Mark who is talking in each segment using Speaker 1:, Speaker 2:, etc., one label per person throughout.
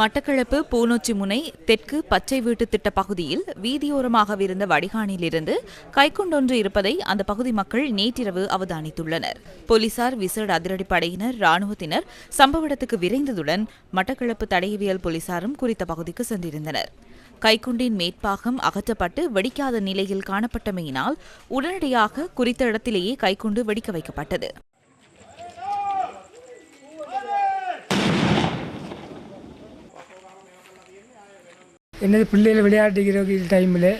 Speaker 1: மட்டக்களப்பு பூனொச்சி முனை தெற்கு பச்சை வீட்டு திட்ட பகுதியில் வீதியோரமாகவிருந்த வடிகானிலிருந்து கைக்குண்டொன்று இருப்பதை அந்த பகுதி மக்கள் நேற்றிரவு அவதானித்துள்ளனர். போலீசார் விசேட அதிரடிப்படையினர் ராணுவத்தினர் சம்பவ இடத்துக்கு விரைந்ததுடன் மட்டக்களப்பு தடயவியல் போலீசாரும் குறித்த பகுதிக்கு சென்றிருந்தனர். கைக்குண்டின் மேற்பாகம் அகற்றப்பட்டு வெடிக்காத நிலையில் காணப்பட்டமையினால் உடனடியாக குறித்த இடத்திலேயே கைக்குண்டு வெடிக்க வைக்கப்பட்டது.
Speaker 2: என்னது பிள்ளைகள் விளையாட்டுக்கிற டைமில்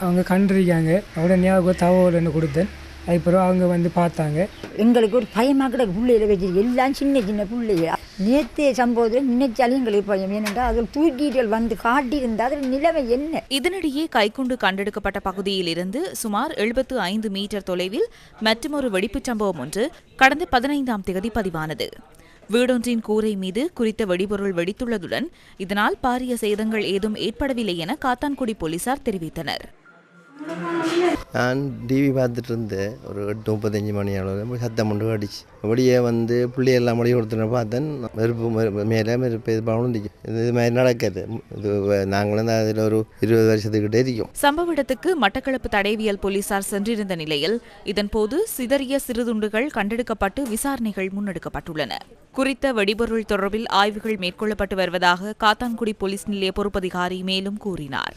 Speaker 2: அவங்க கண்டிருக்காங்க. உடனே அவங்க தகவல் ஒன்று கொடுத்தேன். அதுக்கப்புறம் அவங்க வந்து பார்த்தாங்க.
Speaker 3: எங்களுக்கு ஒரு பயமாக கிடக்கு பிள்ளைகளை வச்சு. எல்லாம் சின்ன சின்ன பிள்ளைங்க நேற்றைய சம்பவத்தில் நினைச்சாலும் எங்களுக்கு பயம். ஏனென்றால் அதில் தூக்கிட்டு வந்து காட்டியிருந்தா அதில் நிலைமை என்ன?
Speaker 1: இதனிடையே கைக்குண்டு கண்டெடுக்கப்பட்ட பகுதியில் இருந்து சுமார் எழுபத்து ஐந்து மீட்டர் தொலைவில் மற்றுமொரு வெடிப்புச் சம்பவம் ஒன்று கடந்த பதினைந்தாம் தேதி பதிவானது. வீடொன்றின் கூரை மீது குறித்த வெடிபொருள் வெடித்துள்ளதுடன் இதனால் பாரிய சேதங்கள் ஏதும் ஏற்படவில்லை என காத்தான்குடி போலீசார் தெரிவித்தனர்.
Speaker 4: நான் டிவி பார்த்துட்டு இருந்தேன் ஒரு எட்டு முப்பத்தஞ்சு மணி அளவில். சத்தம் கொண்டு அடிச்சு. அப்படியே வந்து பிள்ளையெல்லாம் மொழி கொடுத்துன பார்த்தேன் நெருப்பு மேலே நெருப்பு இது பவுந்துச்சு இது இது மாதிரி நடக்காது. இது நாங்களும் அதில் ஒரு இருபது வருஷத்துக்கிட்டே இருக்கும்.
Speaker 1: சம்பவ இடத்துக்கு மட்டக்களப்பு தடைவியல் போலீசார் சென்றிருந்த நிலையில் இதன்போது சிதறிய சிறுதுண்டுகள் கண்டெடுக்கப்பட்டு விசாரணைகள் முன்னெடுக்கப்பட்டுள்ளன. குறித்த வெடிபொருள் தொடர்பில் ஆய்வுகள் மேற்கொள்ளப்பட்டு வருவதாக காத்தான்குடி போலீஸ் நிலைய பொறுப்பதிகாரி மேலும் கூறினார்.